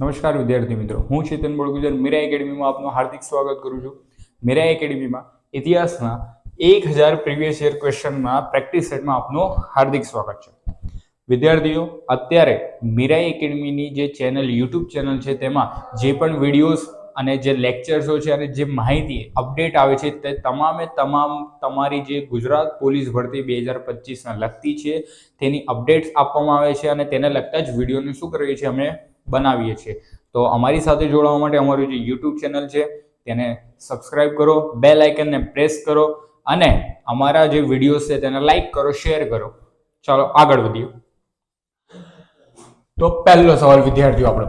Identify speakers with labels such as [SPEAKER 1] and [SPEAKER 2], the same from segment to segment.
[SPEAKER 1] નમસ્કાર વિદ્યાર્થી મિત્રો. હું ચેતન બળગુજર, મીરા એકેડમીમાં આપનું હાર્દિક સ્વાગત કરું છું. મીરા એકેડમીમાં ઇતિહાસના એક હજાર પ્રીવિયસ યર ક્વેશ્ચનમાં પ્રેક્ટિસ સેટમાં આપનું હાર્દિક સ્વાગત છે. વિદ્યાર્થીઓ, અત્યારે મીરા એકેડમીની જે ચેનલ યુટ્યુબ ચેનલ છે તેમાં જે પણ વિડીયોઝ અને જે લેક્ચર્સો છે અને જે માહિતી અપડેટ આવે છે તે તમામે તમામ તમારી જે ગુજરાત પોલીસ ભરતી બે હજાર પચીસના લગતી છે. તેની અપડેટ્સ આપવામાં આવે છે અને તેને લગતા જ વિડીયોને શું કરીએ છીએ અમે બનાવીએ છીએ. તો અમારી સાથે જોડાવા માટે અમારું જે યુટ્યુબ ચેનલ છે, તેને સબસ્ક્રાઇબ કરો બે લાઇકનને પ્રેસ કરો અને અમારા જે વિડીયોઝ છે તેને લાઇક કરો શેર કરો. ચાલો, આગળ વધીએ. તો પહેલો સવાલ વિદ્યાર્થીઓ આપણો.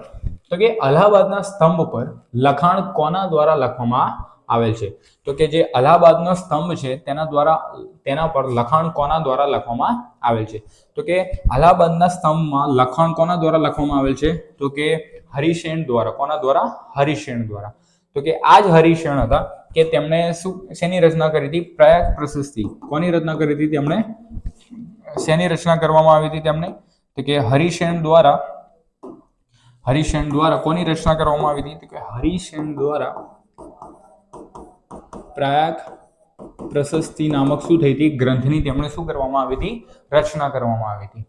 [SPEAKER 1] તો કે અલ્હાબાદના સ્તંભ પર લખાણ કોના દ્વારા લખવામાં આવેલ છે. તો કે જે અલ્હાબાદનો સ્તંભ છે, તેના દ્વારા, તેના પર લખાણ કોના દ્વારા લખવામાં આવેલ છે? તો કે અલ્હાબાદના સ્તંભમાં લખાણ કોના દ્વારા લખવામાં આવેલ છે? તો કે હરિશેન દ્વારા. કોના દ્વારા? હરિશેન દ્વારા. તો કે આ જ હરિશેણ હતા કે તેમણે શું, શેની રચના કરી હતી? પ્રયાગ પ્રશસ્તિ. કોની રચના કરી હતી તેમણે? શેની રચના કરવામાં આવી હતી તેમણે? તો કે હરિશેન દ્વારા. હરિશેન દ્વારા કોની રચના કરવામાં આવી હતી? તો કે હરિશેન દ્વારા પ્રયાગ પ્રશસ્તિ નામક શું થઈ હતી? ગ્રંથની તેમણે શું કરવામાં આવી હતી? રચના કરવામાં આવી હતી.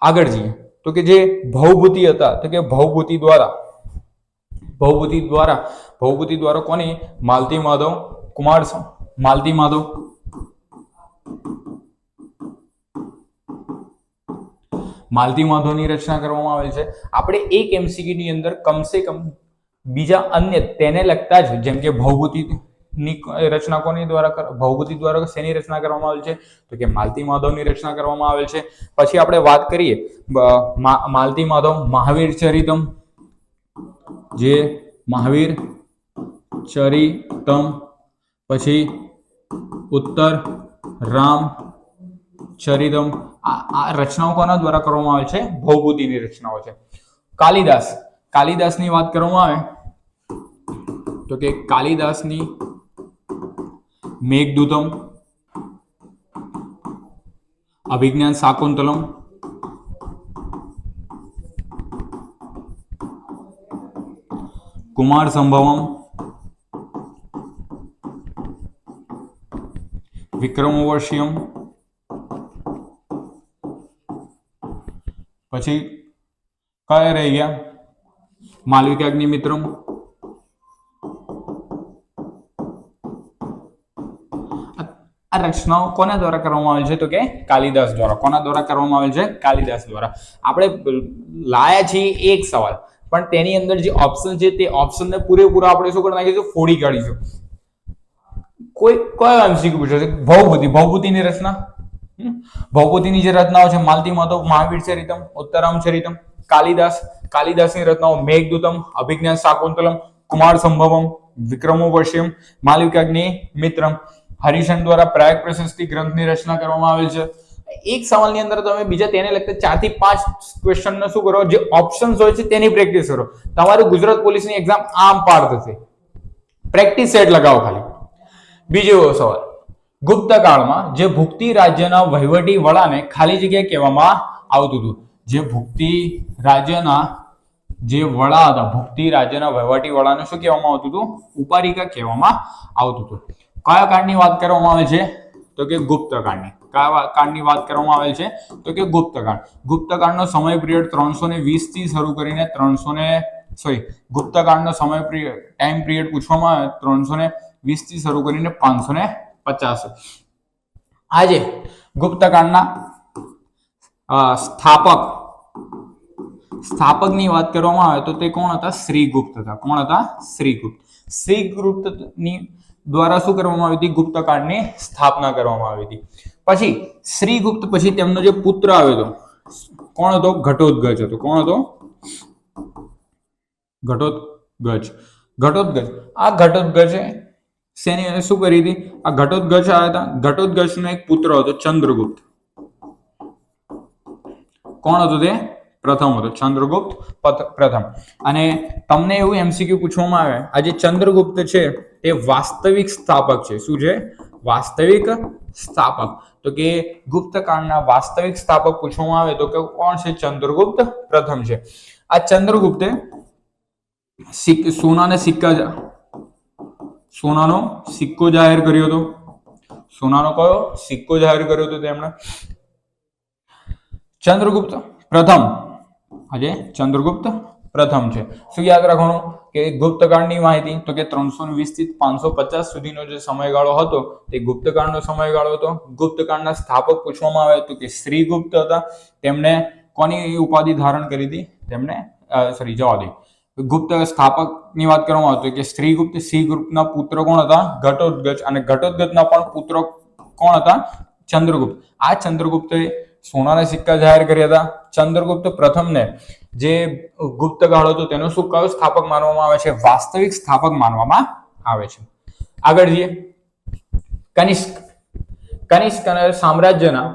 [SPEAKER 1] આગળ જઈએ. તો કે જે ભવભૂતિ હતા, તો કે ભવભૂતિ દ્વારા ભવભૂતિ દ્વારા ભવભૂતિ દ્વારા કોને? માલતી માધવ કુમાર માલતી માધવ. માલતી માધવની રચના કરવામાં આવેલ છે. આપણે એક MCQ ની અંદર કમસે કમ બીજા અન્ય તેને લગતા જ, જેમ કે ભવભૂતિ ની રચના કોની દ્વારા કર- દ્વારા શેની રચના કરવામાં આવેલ છે? તો કે માલતી માધવની રચના કરવામાં આવેલ છે. પછી આપણે વાત કરીએ માલતી માધવ મહાવીર ચરિતમ, જે મહાવીર ચરિતમ, પછી ઉત્તર રામ ચરિતમ, આ આ રચનાઓ કોના દ્વારા કરવામાં આવે છે? ભૌભૂતિની રચનાઓ છે. કાલિદાસ, કાલિદાસની વાત કરવામાં આવે, તો કે કાલિદાસની મેઘદૂતમ અભિજ્ઞાન શાકુંતલમ કુમાર સંભવમ વિક્રમોર્ષિયમ પછી કયા રહી ગયા માલવિકાગ્નિ મિત્રમ આ રચનાઓ કોના દ્વારા કરવામાં આવેલ છે? તો કે કાલિદાસ દ્વારા. કોના દ્વારા કરવામાં આવેલ છે? કાલિદાસ દ્વારા. આપણે લાયા છીએ એક સવાલ. પણ તેની અંદર જે ઓપ્શન છે તે ઓપ્શનને પૂરેપૂરા આપણે શું કરી નાખીશું ફોડી કાઢીશું. કોઈ, કયો એમસીક્યુ પૂછ્યો છે? ભવભૂતિ ભવભૂતિની રચના? હમ? ભવભૂતિની જે રચનાઓ છે, માલતી માતો મહાવીર ચરિતમ ઉત્તરામ ચરિતમ કાલિદાસ. કાલિદાસની રચનાઓ મેઘદૂતમ, અભિજ્ઞાન શાકુંતલમ, કુમાર સંભવમ વિક્રમો વિક્રમોપશ્યમ માલવિકાગ્નિ મિત્રમ. હરિશન દ્વારા પ્રયાગ પ્રશસ્તિ ગ્રંથની રચના કરવામાં આવેલ છે. એક સવાલની અંદર તમે બીજા તેને લગતા ચારથી પાંચ ક્વેશ્ચનનો શું કરો? જે ઓપ્શન્સ હોય છે તેની પ્રેક્ટિસ કરો. તમારું ગુજરાત પોલીસની એક્ઝામ આમ પાર થશે. પ્રેક્ટિસ સેટ લગાવો ખાલી. બીજો સવાલ. ગુપ્ત કાળમાં જે ભુક્તિ રાજ્યના વહીવટી વડાને ખાલી જગ્યા કહેવામાં આવતું હતું. જે ભુક્તિ રાજ્યના જે વડા હતા, ભુક્તિ રાજ્યના વહીવટી વડાને શું કહેવામાં આવતું હતું? ઉપારિકા કહેવામાં આવતું હતું. કયા કાળની વાત કરવામાં આવે છે? તો કે ગુપ્ત કાળની કયા કાળની વાત કરવામાં આવે છે? તો કે ગુપ્ત કાળ ગુપ્ત કાળનો સમય પિરિયડ ત્રણસો ને વીસથી શરૂ કરીને ત્રણસો ને સોરી ગુપ્ત કાળનો સમય પિરિયડ ટાઈમ પિરિયડ પૂછવામાં આવે, ત્રણસો ને વીસથી શરૂ કરીને પાંચસો ને પચાસ. આજે ગુપ્ત કાળના સ્થાપક, સ્થાપકની વાત કરવામાં આવે તો તે કોણ હતા? શ્રીગુપ્ત હતા. કોણ હતા? શ્રીગુપ્ત. શ્રીગુપ્તની દ્વારા શું કરવામાં આવી હતી? ગુપ્ત કાળની સ્થાપના કરવામાં આવી હતી. પછી શ્રીગુપ્ત પછી તેમનો જે પુત્ર આવ્યો હતો, કોણ હતો? ઘટોદગજ હતો. કોણ હતો? ઘટોદગજ. ઘટોદગજ. આ ઘટોદગજ શેની શું કરી હતી? આ ઘટોદગજ આવ્યા હતા. ઘટોદગજનો એક પુત્ર હતો ચંદ્રગુપ્ત. કોણ હતો તે? પ્રથમ હતો, ચંદ્રગુપ્ત પ્રથમ. અને તમને એવું એમસીક્યુ પૂછવામાં આવે, આ જે ચંદ્રગુપ્ત છે તે વાસ્તવિક સ્થાપક છે. શું છે? વાસ્તવિક સ્થાપક. તો કે ગુપ્ત કાળના વાસ્તવિક સ્થાપક પૂછવામાં આવે તો કે કોણ છે? ચંદ્રગુપ્ત પ્રથમ છે. આ ચંદ્રગુપ્તે સોનાને સિક્કા સોનાનો સિક્કો જાહેર કર્યો હતો. સોનાનો કયો? સિક્કો જાહેર કર્યો હતો તેમણે. ચંદ્રગુપ્ત પ્રથમ. આજે ચંદ્રગુપ્ત પ્રથમ છે. શું યાદ રાખવાનું? કે ગુપ્તકાળની માહિતી, તો કે ત્રણસો વીસથી પાંચસો પચાસ સુધીનો જે સમયગાળો હતો, તે ગુપ્તકાળનો સમયગાળો હતો. ગુપ્તકાળના સ્થાપક પૂછવામાં આવે તો કે શ્રીગુપ્ત હતા. તેમણે કોની ઉપાધિ ધારણ કરી હતી? તેમણે સોરી જવા દે. ગુપ્ત સ્થાપકની વાત કરવામાં આવતી કે શ્રીગુપ્ત, શ્રીગુપ્તના પુત્ર કોણ હતા? ઘટોદગજ અને ઘટોદગજના પણ પુત્ર કોણ હતા? ચંદ્રગુપ્ત. આ ચંદ્રગુપ્તે સોનાના સિક્કા જાહેર કર્યા હતા. ચંદ્રગુપ્ત પ્રથમને જે ગુપ્ત ગાળો હતો તેનો શું કયો સ્થાપક માનવામાં આવે છે? વાસ્તવિક સ્થાપક માનવામાં આવે છે. આગળ જઈએ. કનિષ્ક. કનિષ્ક સામ્રાજ્યના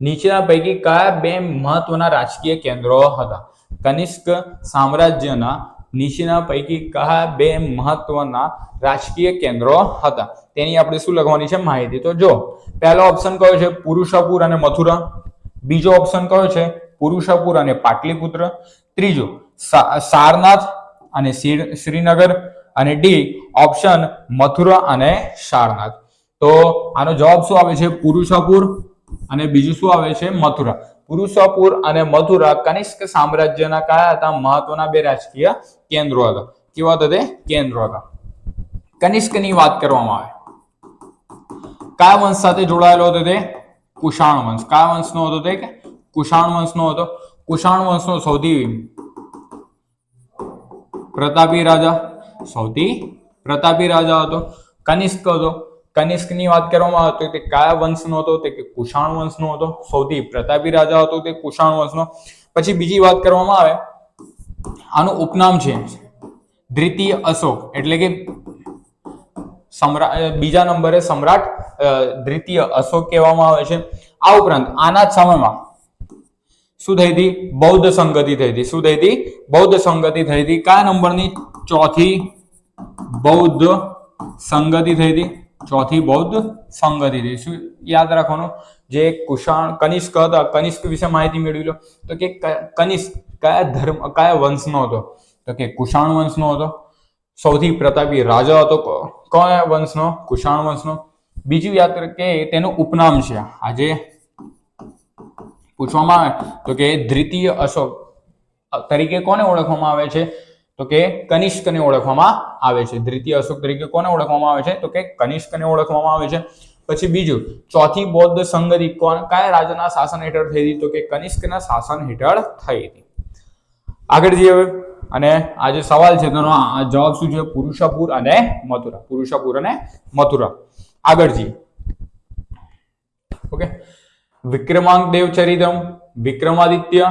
[SPEAKER 1] નીચેના પૈકી કયા બે મહત્વના રાજકીય કેન્દ્રો હતા? કનિષ્ક સામ્રાજ્યના નીચેના પૈકી કયા બે મહત્વના રાજકીય કેન્દ્રો હતા? તેની આપણે શું લખવાની છે? માહિતી તો જો. પહેલો ઓપ્શન કયો છે? પુરુષાપુર અને મથુરા. બીજો ઓપ્શન કયો છે? પુરુષાપુર અને પાટલીપુત્ર. ત્રીજો સારનાથ અને શ્રીનગર અને ડી ઓપ્શન મથુરા અને સારનાથ. તો આનો જવાબ શું આવે છે? પુરુષાપુર અને બીજું શું આવે છે? મથુરા. પુરુષાપુર અને મથુરા કનિષ્ક સામ્રાજ્યના કયા હતા? મહત્વના બે રાજકીય કેન્દ્રો હતા. કેવા હતા તે? કેન્દ્રો હતા. કનિષ્કની વાત કરવામાં આવે. કયા વંશ સાથે જોડાયેલો હતો તે? કુષાણ વંશ. કયા વંશનો હતો તે કે? કુષાણ વંશનો હતો. કુષાણ વંશનો સૌથી પ્રતાપી રાજા, સૌથી પ્રતાપી રાજા હતો. કનિષ્ક હતો. કનિષ્કની વાત કરવામાં આવે તો તે કયા વંશનો હતો? તે કે કુષાણ વંશનો હતો. સૌથી પ્રતાપી રાજા હતો તે કુષાણ વંશનો. પછી બીજી વાત કરવામાં આવે. આનું ઉપનામ છે દ્વિતીય અશોક. એટલે કે સમ્રાટ બીજા નંબરે સમ્રાટ દ્વિતીય અશોક કહેવામાં આવે છે. આ ઉપરાંત આના જ સમયમાં શું થઈ હતી? બૌદ્ધ સંગતિ થઈ હતી. શું થઈ હતી? બૌદ્ધ સંગતિ થઈ હતી. કયા નંબરની ચોથી બૌદ્ધ સંગતિ થઈ હતી? ચોથી બૌદ્ધ સંગતિ થઈ શું યાદ રાખવાનું? જે કુશાણ કનિષ્ક હતા. કનિષ્ક વિશે માહિતી મેળવી લો. તો કે કનિષ્ક કયા ધર્મ, કયા વંશનો હતો? તો કે કુશાણ વંશનો હતો. સૌથી પ્રતાપી રાજા હતો કયા વંશનો, કુષાણ વંશનો. બીજું યાદ કે તેનું ઉપનામ છે. આજે પૂછવામાં આવે તો કે દ્વિતીય અશોક તરીકે કોને ઓળખવામાં આવે છે? તો કે કનિષ્કને ઓળખવામાં આવે છે. દ્વિતીય અશોક તરીકે કોને ઓળખવામાં આવે છે? તો કે કનિષ્કને ઓળખવામાં આવે છે. પછી બીજું, ચોથી બૌદ્ધ સંગતિ કોણ? કયા રાજાના શાસન હેઠળ થઈ હતી? તો કે કનિષ્કના શાસન હેઠળ થઈ હતી. આગળ જઈએ હવે. અને આ જે સવાલ છે, તેનો જવાબ શું છે? પુરુષાપુર અને મથુરા. પુરુષાપુર અને મથુરા. આગળ જઈએ. ઓકે. વિક્રમાંક દેવ ચરિતમ વિક્રમાદિત્ય,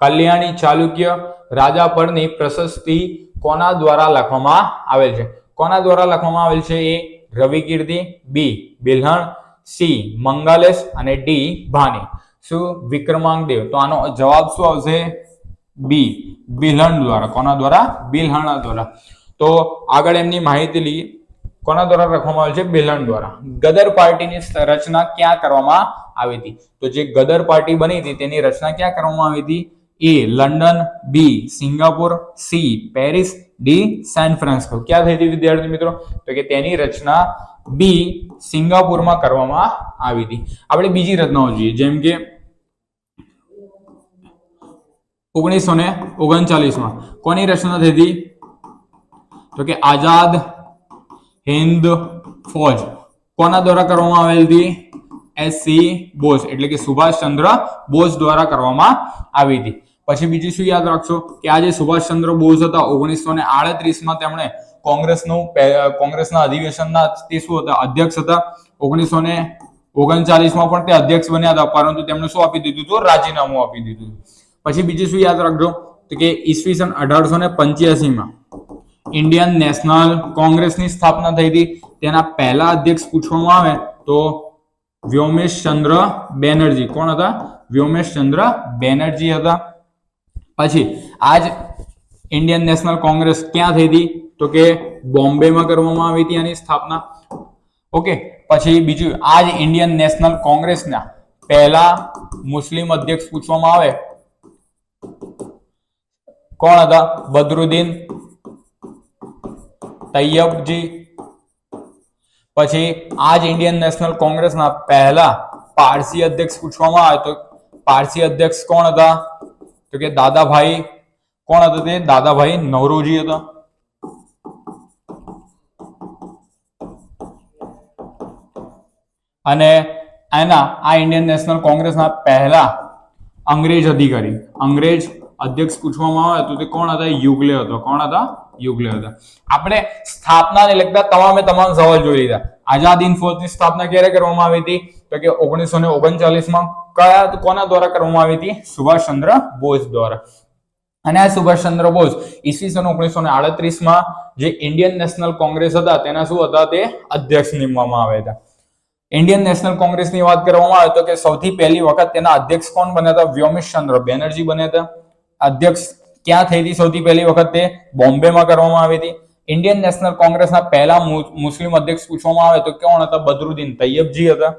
[SPEAKER 1] કલ્યાણી ચાલુક્ય, રાજા પરની પ્રશસ્તિ કોના દ્વારા લખવામાં આવેલ છે? કોના દ્વારા લખવામાં આવેલ છે? એ રવિ કીર્તિ બી બિલ્હણ, સી મંગલેશ અને ડી ભાની. શું? વિક્રમાંક દેવ તો આનો જવાબ શું આવશે? બી, બિલહણ દ્વારા. કોના દ્વારા? બિલ્હણ દ્વારા. તો આગળ એમની માહિતી લઈએ. કોના દ્વારા રાખવામાં આવે છે? બિલહણ દ્વારા. ગદર પાર્ટીની રચના ક્યાં કરવામાં આવી હતી? તો જે ગદર પાર્ટી બની હતી, તેની રચના ક્યાં કરવામાં આવી હતી? A, London, B, Singapore, C, Paris, D, San Francisco. ક્યાં થઈ હતી વિદ્યાર્થી મિત્રો? તો કે તેની રચના બી, સિંગાપુરમાં કરવામાં આવી હતી. આપણે બીજી રચનાઓ જોઈએ. જેમ કે ઓગણીસો ને ઓગણચાલીસમાં. કોની રચના થઈ હતી તો કે આઝાદ હિન્દ ફોજ. કોના દ્વારા કરવામાં આવેલ હતી? એસ સી બોઝ, એટલે કે સુભાષચંદ્ર બોઝ દ્વારા કરવામાં આવી હતી. પછી બીજું શું યાદ રાખશો? કે આ જે સુભાષચંદ્ર બોઝ હતા ઓગણીસો ને આડત્રીસમાં તેમણે કોંગ્રેસનું કોંગ્રેસના અધિવેશનના તે શું હતા? અધ્યક્ષ હતા. ઓગણીસો ને ઓગણચાલીસમાં પણ તે અધ્યક્ષ બન્યા હતા, પરંતુ તેમણે શું આપી દીધું હતું? રાજીનામું આપી દીધું હતું. પછી બીજું શું યાદ રાખજો તો કે ઈસવીસન અઢારસો ને પંચ્યાસીમાં ઇન્ડિયન નેશનલ કોંગ્રેસની સ્થાપના થઈ હતી. તેના પહેલા અધ્યક્ષ પૂછવામાં આવે તો વ્યોમેશ ચંદ્ર બેનર્જી. કોણ હતા? વ્યોમેશ ચંદ્ર બેનર્જી હતા. પછી આજ ઇન્ડિયન નેશનલ કોંગ્રેસ ક્યાં થઈ હતી? તો કે બોમ્બેમાં કરવામાં આવી હતી આની સ્થાપના. ઓકે, પછી બીજું આજ ઇન્ડિયન નેશનલ કોંગ્રેસના પહેલા મુસ્લિમ અધ્યક્ષ પૂછવામાં આવે કોણ હતા? બદરુદ્દીન તૈયબજી. પછી આજ ઇન્ડિયન નેશનલ કોંગ્રેસના પહેલા પારસી અધ્યક્ષ પૂછવામાં આવે તો પારસી અધ્યક્ષ કોણ હતા? તો કે દાદાભાઈ. કોણ હતા તે? દાદાભાઈ નવરોજી હતા. અને એના આ ઇન્ડિયન નેશનલ કોંગ્રેસના પહેલા અંગ્રેજ અધિકારી. અંગ્રેજ અધ્યક્ષ પૂછવામાં આવે તો તે કોણ હતા? યુગલે હતો. કોણ હતા? યુગલે હતા. આપણે સ્થાપનાને લગતા તમામે તમામ સવાલ જોઈ લીધા. આઝાદ હિંદ ફોજની સ્થાપના ક્યારે કરવામાં આવી હતી? તો કે ઓગણીસો ને ઓગણચાલીસમાં કયા કોના દ્વારા કરવામાં આવી હતી? સુભાષચંદ્ર બોઝ દ્વારા. અને આ સુભાષચંદ્ર બોઝ ઈસવીસન ઓગણીસો ને આડત્રીસમાં જે ઇન્ડિયન નેશનલ કોંગ્રેસ હતા, તેના શું હતા? તે અધ્યક્ષ નીમવામાં આવ્યા હતા. ઇન્ડિયન નેશનલ કોંગ્રેસની વાત કરવામાં આવે તો કે સૌથી પહેલી વખત તેના અધ્યક્ષ કોણ બન્યા હતા? વ્યોમેશચંદ્ર બેનર્જી બન્યા હતા. અધ્યક્ષ ક્યાં થઈ હતી સૌથી પહેલી વખત તે? બોમ્બેમાં કરવામાં આવી હતી. ઇન્ડિયન નેશનલ કોંગ્રેસના પહેલા મુસ્લિમ અધ્યક્ષ પૂછવામાં આવે તો કોણ હતા? બદરુદ્દીન તૈયબજી હતા.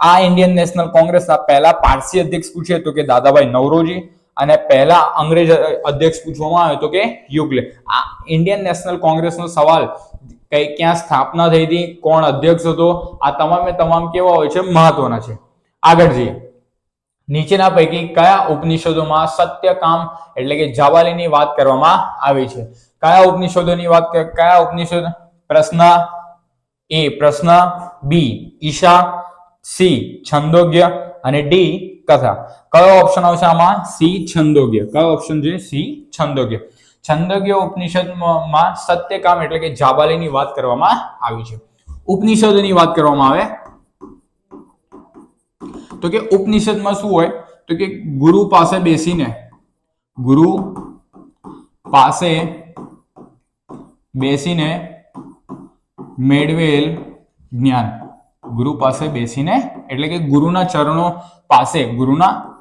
[SPEAKER 1] આ ઇન્ડિયન નેશનલ કોંગ્રેસના પહેલા પારસી અધ્યક્ષ પૂછીએ તો કે દાદાભાઈ નવરોજી અને પહેલા અંગ્રેજ અધ્યક્ષ પૂછવામાં આવે તો કે યુગલે. આ ઇન્ડિયન નેશનલ કોંગ્રેસનો સવાલ, કઈ ક્યાં સ્થાપના થઈ હતી, કોણ અધ્યક્ષ હતો, આ તમામે તમામ કેવા હોય છે? મહત્વના છે. આગળ જઈએ. નીચેના પૈકી કયા ઉપનિષદોમાં સત્યકામ એટલે કે જાવાલીની વાત કરવામાં આવી છે? કયા ઉપનિષદોની વાત કયા ઉપનિષદ? પ્રશ્ન એ, પ્રશ્ન બી, ઈશા, સી, છંદોગ્ય અને ડી, કથા. કયો ઓપ્શન આવશે આમાં? સી, છંદોગ્ય. કયો ઓપ્શન છે? સી, છંદોગ્ય. છંદોગ્ય ઉપનિષદમાં સત્યકામ એટલે કે જાબાલીની વાત કરવામાં આવી છે. ઉપનિષદોની વાત કરવામાં આવે તો કે ઉપનિષદમાં શું હોય? તો કે ગુરુ પાસે બેસીને, ગુરુ પાસે બેસીને મેળવેલ જ્ઞાન. ગુરુ પાસે બેસીને, એટલે કે ગુરુના ચરણો પાસે, ગુરુના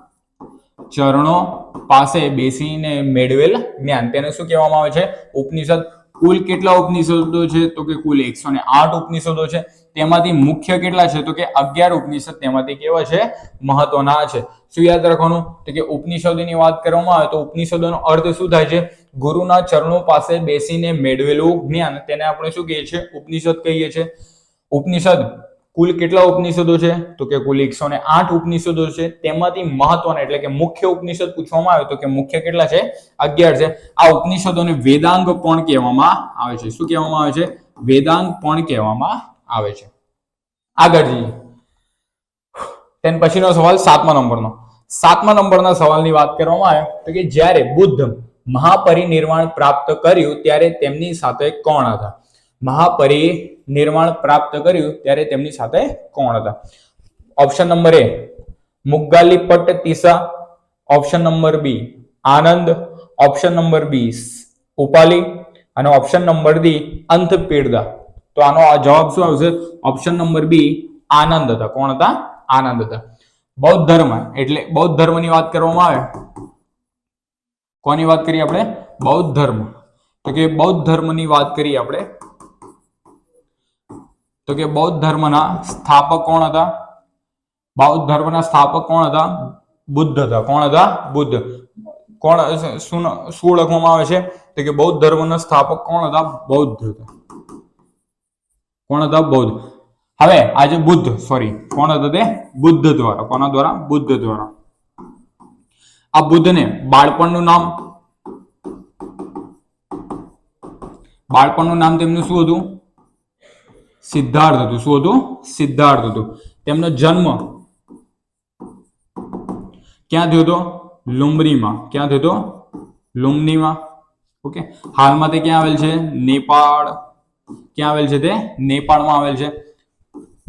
[SPEAKER 1] ચરણો પાસે બેસીને મેળવેલ જ્ઞાન. તેને શું કહેવામાં આવે છે? ઉપનિષદ. કુલ કેટલા ઉપનિષદો છે? તો કે કુલ એકસો ને આઠ ઉપનિષદો છે. તેમાંથી મુખ્ય કેટલા છે? તો કે અગિયાર ઉપનિષદ તેમાંથી કેવા છે? મહત્વના છે. શું યાદ રાખવાનું? તો કે ઉપનિષદોની વાત કરવામાં આવે તો ઉપનિષદોનો અર્થ શું થાય છે? ગુરુના ચરણો પાસે બેસીને મેળવેલું જ્ઞાન. તેને આપણે શું કહીએ છીએ? ઉપનિષદ કહીએ છીએ. ઉપનિષદ કુલ કેટલા ઉપનિષદો છે? તો કે કુલ એકસો ને આઠ ઉપનિષદો છે. તેમાંથી મહત્વના એટલે કે મુખ્ય ઉપનિષદ પૂછવામાં આવે તો કે મુખ્ય કેટલા છે? અગિયાર છે. આ ઉપનિષદોને વેદાંગ પણ કહેવામાં આવે છે. શું કહેવામાં આવે છે? વેદાંગ પણ કહેવામાં આવે છે. આગળ જઈએ. તેન પછીનો સવાલ સાતમા નંબરનો. સાતમા નંબરના સવાલની વાત કરવામાં આવે તો કે જ્યારે બુદ્ધ મહાપરિનિર્વાણ પ્રાપ્ત કર્યું ત્યારે તેમની સાથે કોણ હતા? મહાપરિનિર્વાણ પ્રાપ્ત કર્યું ત્યારે તેમની સાથે કોણ હતા? Option number A Moggaliputta Tissa. Option number B Ananda. Option number B Upali. અને ઓપ્શન નંબર ડી અંતપીડદા તો આનો જવાબ શું આવશે? ઓપ્શન નંબર બી આનંદ હતા. કોણ હતા? આનંદ હતા. બૌદ્ધ ધર્મ, એટલે બૌદ્ધ ધર્મની વાત કરવામાં આવે. કોની વાત કરીએ આપણે? બૌદ્ધ ધર્મ. તો કે બૌદ્ધ ધર્મની વાત કરીએ આપણે. તો કે બૌદ્ધ ધર્મના સ્થાપક કોણ હતા? બૌદ્ધ ધર્મના સ્થાપક કોણ હતા? બુદ્ધ હતા. કોણ હતા? બુદ્ધ. કોણ, શું શું લખવામાં આવે છે? તો કે બૌદ્ધ ધર્મના સ્થાપક કોણ હતા? બૌદ્ધ હતા. કોણ હતા? બૌદ્ધ. હવે આજે બુદ્ધ સોરી કોણ હતા તે? બુદ્ધ દ્વારા. કોના દ્વારા? બુદ્ધ દ્વારા. આ બુદ્ધને બાળપણનું નામ? બાળપણનું નામ તેમનું શું હતું? સિદ્ધાર્થ હતું. શું હતું? સિદ્ધાર્થ હતું. તેમનો જન્મ ક્યાં થયો હતો? લુમરીમાં ક્યાં થયો હતો? લુમનીમાં ઓકે. હાલમાં તે ક્યાં આવેલ છે? નેપાળ. ક્યાં આવેલ છે તે? નેપાળમાં આવેલ છે.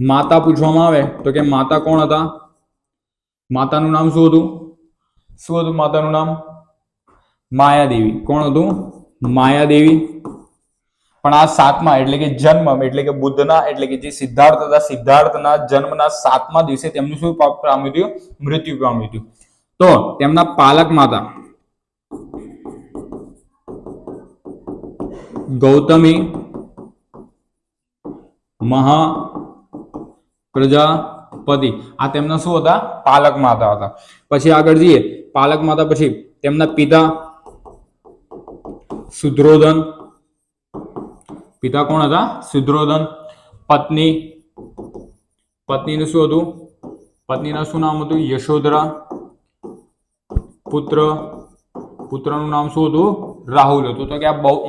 [SPEAKER 1] માતા પૂછવામાં આવે તો કે માતા કોણ હતા? માતાનું નામ શું હતું? શું હતું માતાનું નામ? માયાદેવી. કોણ હતું? માયાદેવી. પણ આ સાતમા એટલે કે જન્મ, એટલે કે બુદ્ધના, એટલે કે જે સિદ્ધાર્થ હતા, સિદ્ધાર્થના જન્મના સાતમા દિવસે તેમનું શું પામ્યું હતું? મૃત્યુ પામ્યું હતું. તો તેમના પાલક માતા ગૌતમી મહા પ્રજાપતિ. આ તેમના શું હતા? પાલક માતા હતા. પછી આગળ જઈએ. પાલક માતા પછી તેમના પિતા સુદ્રોધન. પિતા કોણ હતા? સુદ્રોધન. પત્ની. પત્નીનું શું હતું? પત્નીનું શું નામ હતું? યશોધરા. પુત્ર. પુત્રનું નામ શું હતું? રાહુલ હતું. તો કે આ બહુ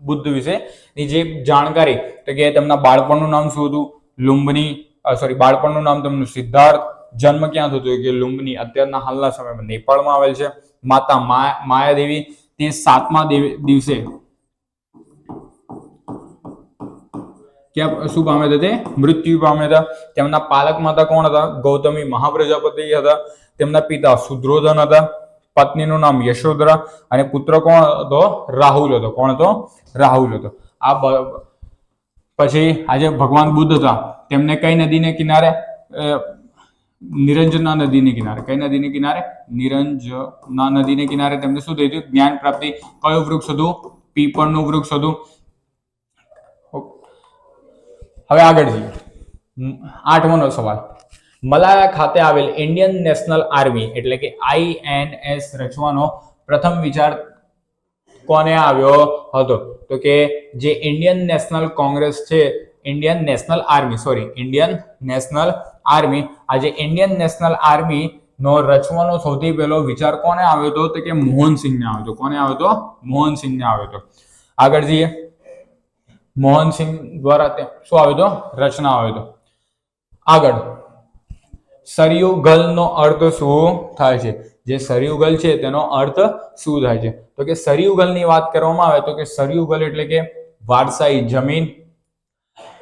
[SPEAKER 1] બુદ્ધ વિશે ની જે જાણકારી, તો કે તેમના બાળપણનું નામ શું હતું? લુંબની સોરી બાળપણનું નામ તેમનું સિદ્ધાર્થ. જન્મ ક્યાં થતો કે લુંબની. અત્યારના હાલના સમયમાં નેપાળમાં આવેલ છે. માતા માયાદેવી. તે સાતમા દેવી- દિવસે ક્યાં, શું પામ્યા હતા તે? મૃત્યુ પામ્યા હતા. તેમના પાલક માતા કોણ હતા? ગૌતમી મહાપ્રજાપતિ હતા. તેમના પિતા સુદ્રોધન હતા. પત્નીનું નામ યશોધરા અને પુત્ર કોણ હતો? રાહુલ હતો. કોણ હતો? રાહુલ હતો. આ પછી આજે ભગવાન બુદ્ધ હતા. તેમને કઈ નદીને કિનારે? નિરંજના નદીને કિનારે. કઈ નદીને કિનારે? નિરંજના નદીને કિનારે તેમને શું થયું? હતું જ્ઞાન પ્રાપ્તિ. કયું વૃક્ષ હતું? પીપળનું વૃક્ષ હતું. હવે આગળ જઈએ. આઠમોનો સવાલ. મલાયા ખાતે આવેલ ઇન્ડિયન નેશનલ આર્મી એટલે કે આઈએનએસ રચવાનો પ્રથમ વિચાર કોને આવ્યો હતો? તો કે જે ઇન્ડિયન નેશનલ કોંગ્રેસ છે, Indian National Army sorry Indian National Army. આજે ઇન્ડિયન નેશનલ આર્મી નો રચવાનો સૌથી પહેલો વિચાર કોને આવ્યો હતો? તો કે મોહનસિંહને આવ્યો હતો. કોને આવ્યો હતો? મોહનસિંહને આવ્યો હતો. આગળ જઈએ. મોહનસિંહ દ્વારા શું આવ્યો હતો? રચના આવ્યો હતો. આગળ. સરયુગલ નો અર્થ શું થાય છે? જે સરયુગલ છે, તેનો અર્થ શું થાય છે? તો કે સરયુગલની વાત કરવામાં આવે તો કે સરયુગલ એટલે કે વારસાઈ જમીન.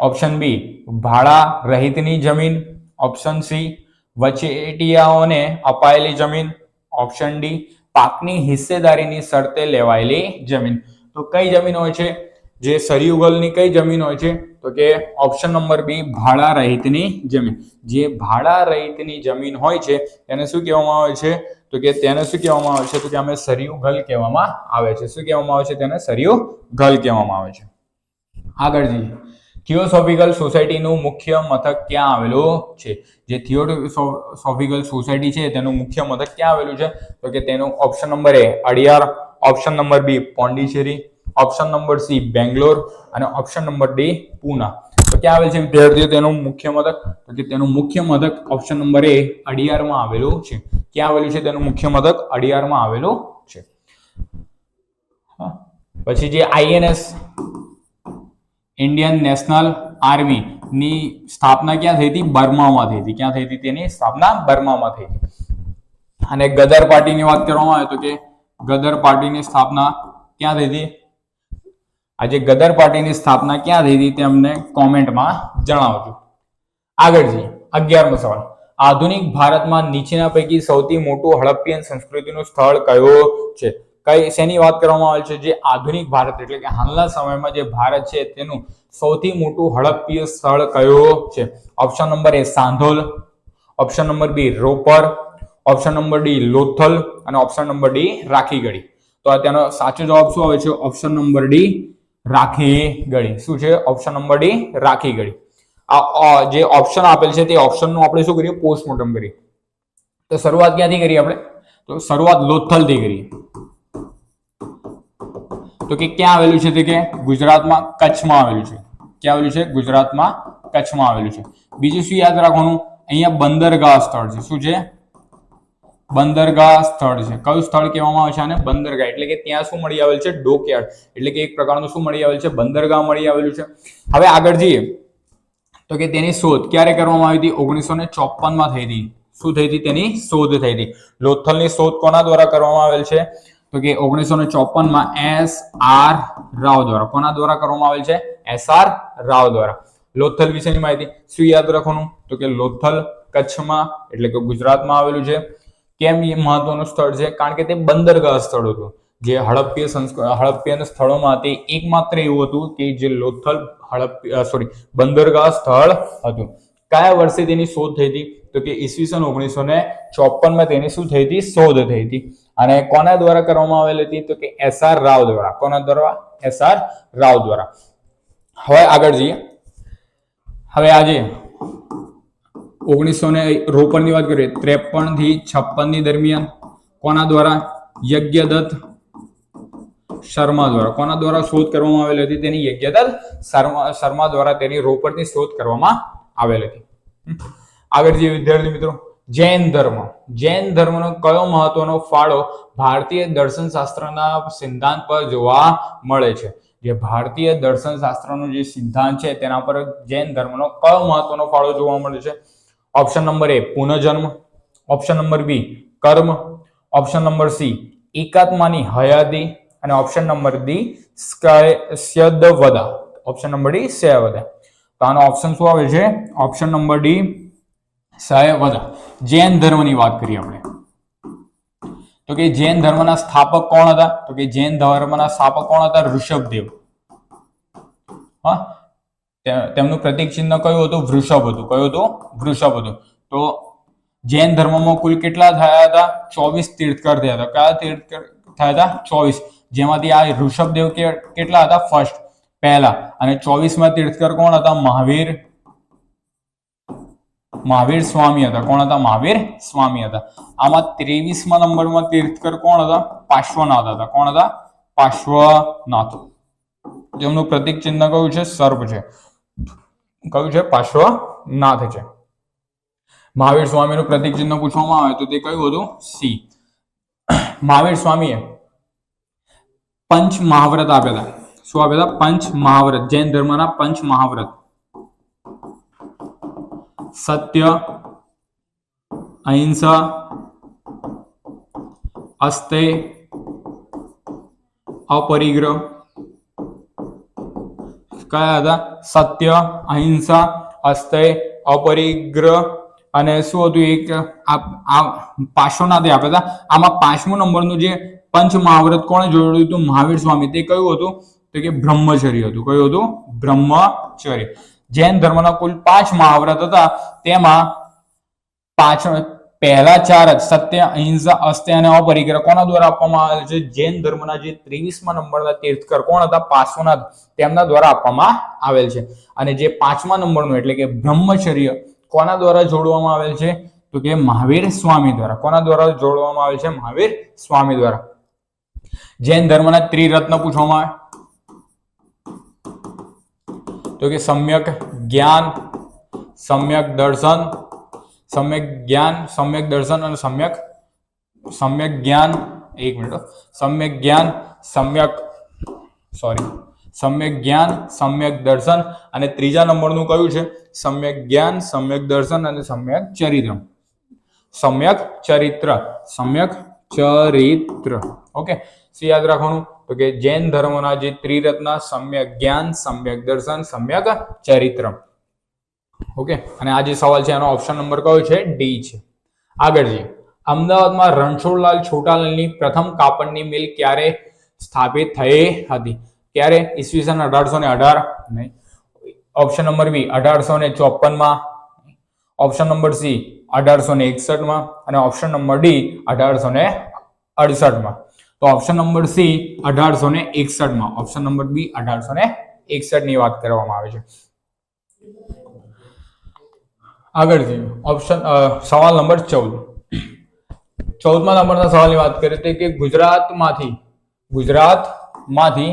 [SPEAKER 1] ઓપ્શન બી, ભાડા રહિતની જમીન. ઓપ્શન સી, વચેટિયાઓને અપાયેલી જમીન. ઓપ્શન ડી, પાકની હિસ્સેદારીની શરતે લેવાયેલી જમીન. તો કઈ જમીન હોય છે? જે સરયુગલની કઈ જમીન હોય છે, તો કે ઓપ્શન નંબર બી, ભાડા રહિતની જમીન. જે ભાડા રહિતની જમીન હોય છે, તેને શું કહેવામાં આવે છે? તો કે તેને શું કહેવામાં આવે છે? તો કે અમે સરયુગલ કહેવામાં આવે છે. શું કહેવામાં આવે છે? તેને સરયુગલ કહેવામાં આવે છે. આગળ જઈએ. થિયોસોફિકલ સોસાયટીનું મુખ્ય મથક ક્યાં આવેલું છે? જે થિયોસોફિકલ સોસાયટી છે, તેનું મુખ્ય મથક ક્યાં આવેલું છે? તો કે તેનું option number A Adyar. Option number B Pondicherry. Option number C Bangalore અને ઓપ્શન નંબર ડી પૂના તો ક્યાં આવેલ છે વિદ્યાર્થીઓ? તેનું મુખ્ય મથક. તો કે તેનું મુખ્ય મથક ઓપ્શન નંબર એ અડિયારમાં આવેલું છે. ક્યાં આવેલું છે તેનું મુખ્ય મથક? અડિયારમાં આવેલું છે. પછી જે આઈએનએસ ઇન્ડિયન નેશનલ આર્મી ની સ્થાપના ક્યાં થઈ હતી? બર્મામાં થઈ હતી. ક્યાં થઈ હતી તેની સ્થાપના? બર્મામાં થઈ હતી. અને ગદર પાર્ટીની વાત કરવામાં આવે તો કે ગદર પાર્ટીની સ્થાપના ક્યાં થઈ હતી? આજે ગદર પાર્ટીની સ્થાપના ક્યાં થઈ હતી તે અમને કોમેન્ટમાં જણાવજો. આગળ જઈએ, અગિયારમો સવાલ. આધુનિક ભારતમાં નીચેના પૈકી સૌથી મોટું હડપ્પિયન સંસ્કૃતિનું સ્થળ કયો છે? કઈ શેની વાત કરવામાં આવે છે? જે આધુનિક ભારત એટલે કે હાલના સમયમાં જે ભારત છે તેનું સૌથી મોટું હડપ્પીય સ્થળ કયો છે? Option number A Sanghol, option number B Ropar option number D Lothal અને ઓપ્શન નંબર ડી રાખીગઢી. તો આ તેનો સાચો જવાબ શું આવે છે? ઓપ્શન નંબર ડી રાખીગઢી શું છે? ઓપ્શન નંબર ડી રાખીગઢી આ જે ઓપ્શન આપેલ છે તે ઓપ્શનનું આપણે શું કરીએ? પોસ્ટમોર્ટમ કરીએ. તો શરૂઆત ક્યાંથી કરીએ આપણે? તો શરૂઆત લોથલથી કરીએ. તો કે ક્યાં આવેલું છે તે કે? ગુજરાતમાં કચ્છમાં આવેલું છે. ક્યાં આવેલું છે? ગુજરાતમાં કચ્છમાં આવેલું છે. બીજું શું યાદ રાખવાનું? અહીંયા બંદરગાહ સ્થળ છે. શું છે? બંદરગાહ સ્થળ છે. કયું સ્થળ કહેવામાં આવે છે આને? બંદરગાહ. એટલે કે ત્યાં શું મળી આવેલ છે? ડોકયાર્ડ. એટલે કે એક પ્રકારનું શું મળી આવેલ છે? બંદરગાહ મળી આવેલું છે. હવે આગળ જઈએ. તો કે તેની શોધ ક્યારે કરવામાં આવી હતી? ઓગણીસો ને ચોપનમાં થઈ હતી. શું થઈ હતી? તેની શોધ થઈ હતી. લોથલની શોધ કોના દ્વારા કરવામાં આવેલ છે? તો કે ઓગણીસો ને ચોપનમાં એસ આર રાવ દ્વારા. કોના દ્વારા કરવામાં આવેલ છે? એસ આર રાવ દ્વારા. લોથલ વિશેની માહિતી શું યાદ રાખવાનું? તો કે લોથલ કચ્છમાં, એટલે કે ગુજરાતમાં આવેલું છે. કેમ એ મહત્વનું સ્થળ છે? કારણ કે તે બંદરગાહ સ્થળ હતું. જે હડપ્પીય સંસ્કૃ, હડપ્પીય સ્થળોમાંથી એકમાત્ર એવું હતું કે જે લોથલ હડપ્પી સોરી બંદરગાહ સ્થળ હતું. કયા વર્ષે તેની શોધ થઈ હતી? તો કે ઈસવીસન ઓગણીસો ને ચોપનમાં તેની શું થઈ હતી? શોધ થઈ હતી. અને કોના દ્વારા કરવામાં આવેલી હતી? તો કે એસ આર રાવ દ્વારા. કોના દ્વારા? એસ આર રાવ દ્વારા. હવે આગળ જઈએ. હવે આજે ઓગણીસો ને રોપણની વાત કરીએ ત્રેપનથી છપ્પનની દરમિયાન કોના દ્વારા? યજ્ઞદત્ત શર્મા દ્વારા. કોના દ્વારા શોધ કરવામાં આવેલી હતી? તેની યજ્ઞદત્ત શર્મા શર્મા દ્વારા તેની રોપડની શોધ કરવામાં આવેલ હતી. આગળ જે વિદ્યાર્થી મિત્રો. જૈન ધર્મ. જૈન ધર્મનો કયો મહત્વનો ફાળો ભારતીય દર્શન શાસ્ત્રના સિદ્ધાંત પર જોવા મળે છે? જે ભારતીય દર્શન શાસ્ત્રનો જે સિદ્ધાંત છે, તેના પર જૈન ધર્મનો કયો મહત્વનો ફાળો જોવા મળે છે? ઓપ્શન નંબર એ પુનર્જન્મ ઓપ્શન નંબર બી કર્મ. ઓપ્શન નંબર સી એકાત્માની હયાતી. અને ઓપ્શન નંબર ડી સ્યદવદા ઓપ્શન નંબર ડી સ્યવદા. તો આનો ઓપ્શન શું આવે છે? ઓપ્શન નંબર ડી સ્યવદા. જૈન ધર્મની વાત કરીએ આપણે. તો કે જૈન ધર્મના સ્થાપક કોણ હતા? તો કે જૈન ધર્મના સ્થાપક કોણ હતા? ઋષભદેવ. હા? તેમનું પ્રતિક ચિહ્ન કયું હતું? વૃષભ હતું. કયું હતું? વૃષભ હતું. તો જૈન ધર્મમાં કુલ કેટલા થયા હતા? ચોવીસ તીર્થકર થયા હતા. કયા તીર્થકર થયા હતા? ચોવીસ. જેમાંથી આ ઋષભદેવ કેટલા હતા? ફર્સ્ટ. પહેલા. અને ચોવીસમાં તીર્થકર કોણ હતા? મહાવીર. મહાવીર સ્વામી હતા. કોણ હતા? મહાવીર સ્વામી હતા. આમાં ત્રેવીસમાં નંબરમાં તીર્થકર કોણ હતા? પાર્શ્વનાથ હતા. કોણ હતા? પાર્શ્વનાથ. જેમનું પ્રતિક ચિહ્ન કયું છે? સર્પ છે. કયું છે પાર્શ્વનાથ છે. મહાવીર સ્વામીનું પ્રતિક ચિહ્ન પૂછવામાં આવે તો તે કયું હતું? સી. મહાવીર સ્વામીએ પંચ મહાવ્રત હતા શું હતા પંચ મહાવ્રત. જૈન ધર્મના પંચ મહાવ્રત. સત્ય, અહિંસા, અસ્તે, અપરિગ્રહ કયા હતા. સત્ય, અહિંસા, અસ્તય, અપરિગ્રહ અને શું હતું એક પાર્શ્વનાથે આપ્યા હતા. આમાં પાંચમો નંબરનું જે પંચ મહાવ્રત કોણે જોડ્યું હતું? મહાવીર સ્વામી. તે કયું હતું? તો કે બ્રહ્મચર્ય હતું. કયું હતું? બ્રહ્મચર્ય. જૈન ધર્મના કુલ પાંચ મહાવ્રત હતા. તેમાં પાંચ પહેલા ચાર સત્ય, અહિંસા, અસ્ત્ય અને અપરિગ્રહ. કોના દ્વારા આપવામાં આવે છે? જૈન ધર્મના જે ત્રેવીસમાં નંબરના તીર્થકર કોણ હતા? પાર્શ્વનાથ. તેમના દ્વારા આપવામાં આવેલ છે. અને જે પાંચમા નંબરનું, એટલે કે બ્રહ્મચર્ય, કોના દ્વારા જોડવામાં આવેલ છે? તો કે મહાવીર સ્વામી દ્વારા. કોના દ્વારા જોડવામાં આવેલ છે? મહાવીર સ્વામી દ્વારા. જૈન ધર્મના ત્રિરત્ન પૂછવામાં આવે. તો કે સમ્યક જ્ઞાન, સમ્યક દર્શન સમ્યક જ્ઞાન, સમ્યક દર્શન અને સમ્યક સમ્યક જ્ઞાન, એક મિનિટ સમ્યક જ્ઞાન, સમ્યક સોરી સમ્યક જ્ઞાન, સમ્યક દર્શન અને ત્રીજા નંબરનું કયું છે? સમ્યક જ્ઞાન, સમ્યક દર્શન અને સમ્યક ચરિત્ર. સમ્યક ચરિત્ર સમ્યક ચરિત્ર. ઓકે? યાદ રાખવાનું? તો કે જૈન ધર્મના જે ત્રિરત્ન, સમ્યક જ્ઞાન, સમ્યક દર્શન, સમ્યક ચરિત્ર. ઓકે? અને આ જે સવાલ છે, એનો ઓપ્શન નંબર કયો છે? ડી છે. આગળ જઈએ. અમદાવાદમાં રણછોડલાલ છોટાલાલની પ્રથમ કાપડની મિલ ક્યારે સ્થાપિત થઈ હતી? ક્યારે? ઈસવીસન અઢારસો ને અઢાર? નહીં. ઓપ્શન નંબર બી અઢારસો ને ચોપનમાં ઓપ્શન નંબર સી અઢારસો ને એકસઠમાં. અને ઓપ્શન નંબર ડી અઢારસો ને અડસઠમાં. તો ઓપ્શન નંબર સી અઢારસો ને એકસઠમાં. ઓપ્શન નંબર બી અઢારસો ને એકસઠની વાત કરવામાં આવે છે. આગળ જઈએ. ઓપ્શન સવાલ નંબર ચૌદ. ચૌદમા નંબરના સવાલની વાત કરીએ તો કે ગુજરાતમાંથી ગુજરાતમાંથી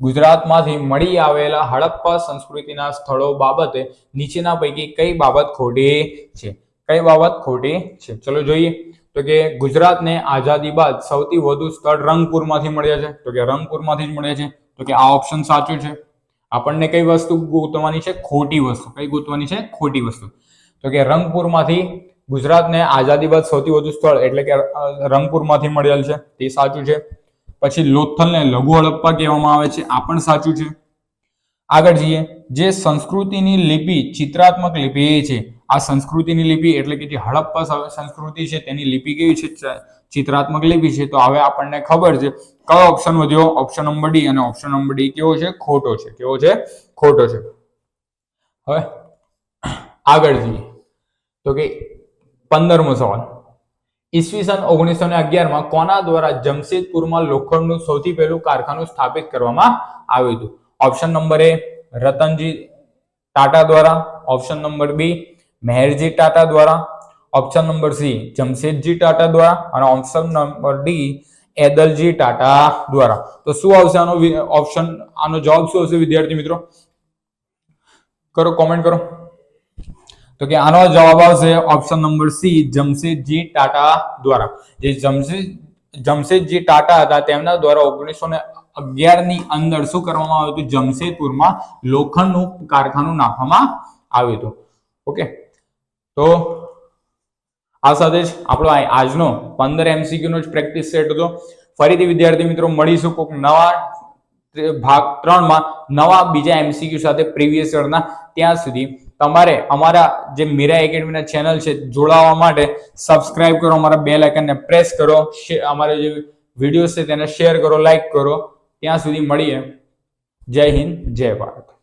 [SPEAKER 1] ગુજરાતમાંથી મળી આવેલા હડપ્પા સંસ્કૃતિના સ્થળો બાબતે નીચેના પૈકી કઈ બાબત ખોટી છે? કઈ બાબત ખોટી છે? ચલો જોઈએ. તો કે ગુજરાતને આઝાદી બાદ સૌથી વધુ સ્થળ રંગપુરમાંથી મળ્યા છે. તો કે રંગપુરમાંથી જ મળ્યા છે. તો કે આ ઓપ્શન સાચું છે. આપણને કઈ વસ્તુ ગોતવાની છે? ખોટી વસ્તુ. કઈ ગોતવાની છે? ખોટી વસ્તુ. તો કે રંગપુરમાંથી ગુજરાતને આઝાદી બાદ સૌથી વધુ સ્થળ એટલે કે રંગપુરમાંથી મળેલ છે, તે સાચું છે. પછી લોથલને લઘુ હડપ્પા કહેવામાં આવે છે, આ પણ સાચું છે. આગળ જઈએ. જે સંસ્કૃતિની લિપિ ચિત્રાત્મક લિપિ છે, આ સંસ્કૃતિની લિપિ એટલે કે જે હડપ્પા સંસ્કૃતિ છે, તેની લિપિ કેવી છે ચિત્રાત્મક લિપિ છે. તો હવે આપણને ખબર છે, કયો ઓપ્શન વધ્યો? ઓપ્શન નંબર ડી અને ઓપ્શન નંબર ડી કેવો છે? ખોટો છે. કેવો છે? ખોટો છે. હવે આગળ જઈએ. તો કે પંદરમો સવાલ. ઈસવીસન ઓગણીસો ને અગિયારમાં કોના દ્વારા જમશેદપુરમાં લોખંડનું સૌથી પહેલું કારખાનું સ્થાપિત કરવામાં આવ્યું હતું? Option number A Ratanji Tata દ્વારા. Option number B Meherji Tata દ્વારા. Option number C Jamshedji Tata દ્વારા. અને option number D Edalji Tata દ્વારા. તો શું આવશે આનો ઓપ્શન આનો જવાબ શું આવશે વિદ્યાર્થી મિત્રો? કરો કોમેન્ટ કરો. તો કે આનો જવાબ આવશે option number C Jamshedji Tata દ્વારા. જે જમશેદ જમશેદજી ટાટા હતા, તેમના દ્વારા ઓગણીસો ને અગિયારની અંદર શું કરવામાં આવ્યું હતું? જમશેદપુરમાં લોખંડનું કારખાનું નાખવામાં આવ્યું હતું. ઓકે તો આ સાથે જ આપણો આજનો પંદર એમસીક્યુ નો જ પ્રેક્ટિસ સેટ હતો. ફરીથી વિદ્યાર્થી મિત્રો, મળીશું કોઈક નવા ભાગ ત્રણમાં નવા બીજા એમસીક્યુ સાથે પ્રીવિયસ યરના ત્યાં સુધી. તમારે અમારા જે મીરા એકેડમીના ચેનલ છે, જોડાવા માટે સબસ્ક્રાઇબ કરો, અમારા બેલ આઇકનને પ્રેસ કરો અમારા જે વીડિયો છે, તેને શેર કરો લાઇક કરો. ત્યાં સુધી મળીએ. જય હિન્દ, જય ભારત.